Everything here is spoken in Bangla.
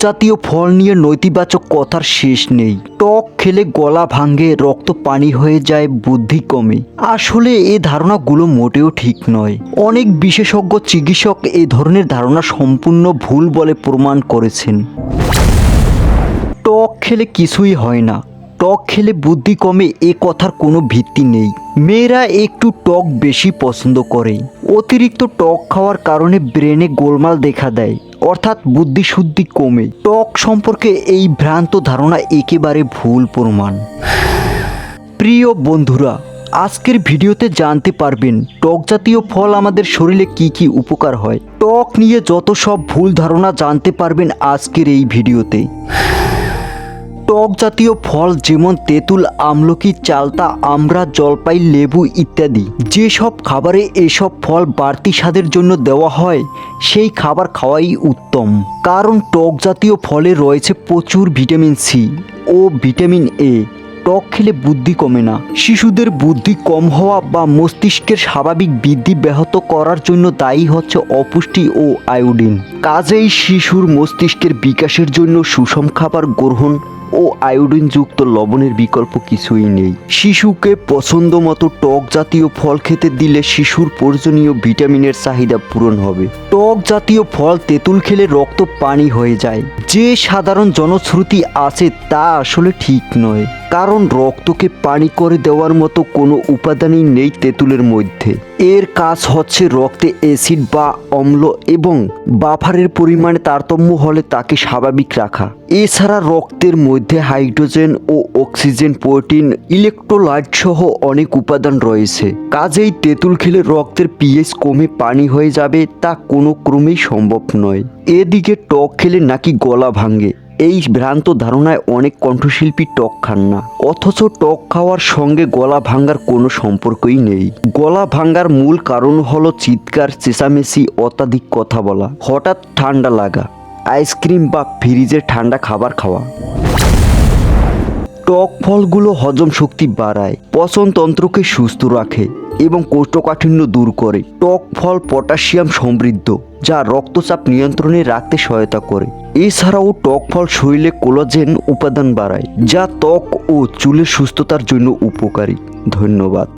জাতীয় ফল নিয়ে নৈতিবাচক কথার শেষ নেই। টক খেলে গলা ভাঙে, রক্ত পানি হয়ে যায়, বুদ্ধি কমে। আসলে এ ধারণাগুলো মোটেও ঠিক নয়। অনেক বিশেষজ্ঞ চিকিৎসক এ ধরনের ধারণা সম্পূর্ণ ভুল বলে প্রমাণ করেছেন। টক খেলে কিছুই হয় না। টক খেলে বুদ্ধি কমে এ কথার কোনো ভিত্তি নেই। মেয়েরা একটু টক বেশি পছন্দ করে। অতিরিক্ত টক খাওয়ার কারণে ব্রেনে গোলমাল দেখা দেয়, অর্থাৎ বুদ্ধিশুদ্ধি কমে। টক সম্পর্কে এই ভ্রান্ত ধারণা একেবারে ভুল প্রমাণ। প্রিয় বন্ধুরা, আজকের ভিডিওতে জানতে পারবেন, টক জাতীয় ফল আমাদের শরীরে কি কি উপকার হয়। টক নিয়ে যত সব ভুল ধারণা জানতে পারবেন আজকের এই ভিডিওতে। টক জাতীয় ফল যেমন তেঁতুল, আমলকি, চালতা, আমড়া, জলপাই, লেবু ইত্যাদি। যেসব খাবারে এসব ফল বাড়তি স্বাদের জন্য দেওয়া হয়, সেই খাবার খাওয়াই উত্তম। কারণ টক জাতীয় ফলে রয়েছে প্রচুর ভিটামিন সি ও ভিটামিন এ। টক খেলে বুদ্ধি কমে না। শিশুদের বুদ্ধি কম হওয়া বা মস্তিষ্কের স্বাভাবিক বৃদ্ধি ব্যাহত করার জন্য দায়ী হচ্ছে অপুষ্টি ও আয়োডিন। কাজেই শিশুর মস্তিষ্কের বিকাশের জন্য সুষম খাবার গ্রহণ ও আয়োডিনযুক্ত লবণের বিকল্প কিছুই নেই। শিশুকে পছন্দ মতো টক জাতীয় ফল খেতে দিলে শিশুর প্রয়োজনীয় ভিটামিনের চাহিদা পূরণ হবে। টক জাতীয় ফল তেঁতুল খেলে রক্ত পানি হয়ে যায়। যে সাধারণ জনশ্রুতি আছে তা আসলে ঠিক নয়। কারণ রক্তকে পানি করে দেওয়ার মতো কোনো উপাদানই নেই তেঁতুলের মধ্যে। এর কাজ হচ্ছে রক্তে অ্যাসিড বা অম্ল এবং বাফারের পরিমাণে তারতম্য হলে তাকে স্বাভাবিক রাখা। এছাড়া রক্তের মধ্যে হাইড্রোজেন ও অক্সিজেন, প্রোটিন, ইলেকট্রোলাইট সহ অনেক উপাদান রয়েছে। কাজেই তেঁতুল খেলে রক্তের পিএইচ কমে পানি হয়ে যাবে তা কোনো ক্রমেই সম্ভব নয়। এদিকে টক খেলে নাকি গলা ভাঙে। এই ভ্রান্ত ধারণায় অনেক কণ্ঠশিল্পী টক খান না। অথচ টক খাওয়ার সঙ্গে গলা ভাঙ্গার কোনো সম্পর্কই নেই। গলা ভাঙ্গার মূল কারণ হলো চিৎকার, চেঁচামেচি, অত্যাধিক কথা বলা, হঠাৎ ঠান্ডা লাগা। আইসক্রিম বা ফ্রিজে ঠান্ডা খাবার খাওয়া। টক ফলগুলো হজম শক্তি বাড়ায়, পচনতন্ত্রকে সুস্থ রাখে এবং কোষ্ঠকাঠিন্য দূর করে। টক ফল পটাশিয়াম সমৃদ্ধ, যা রক্তচাপ নিয়ন্ত্রণে রাখতে সহায়তা করে। এছাড়াও টক ফল শরীরে কোলাজেন উপাদান বাড়ায়, যা ত্বক ও চুলের সুস্থতার জন্য উপকারী। ধন্যবাদ।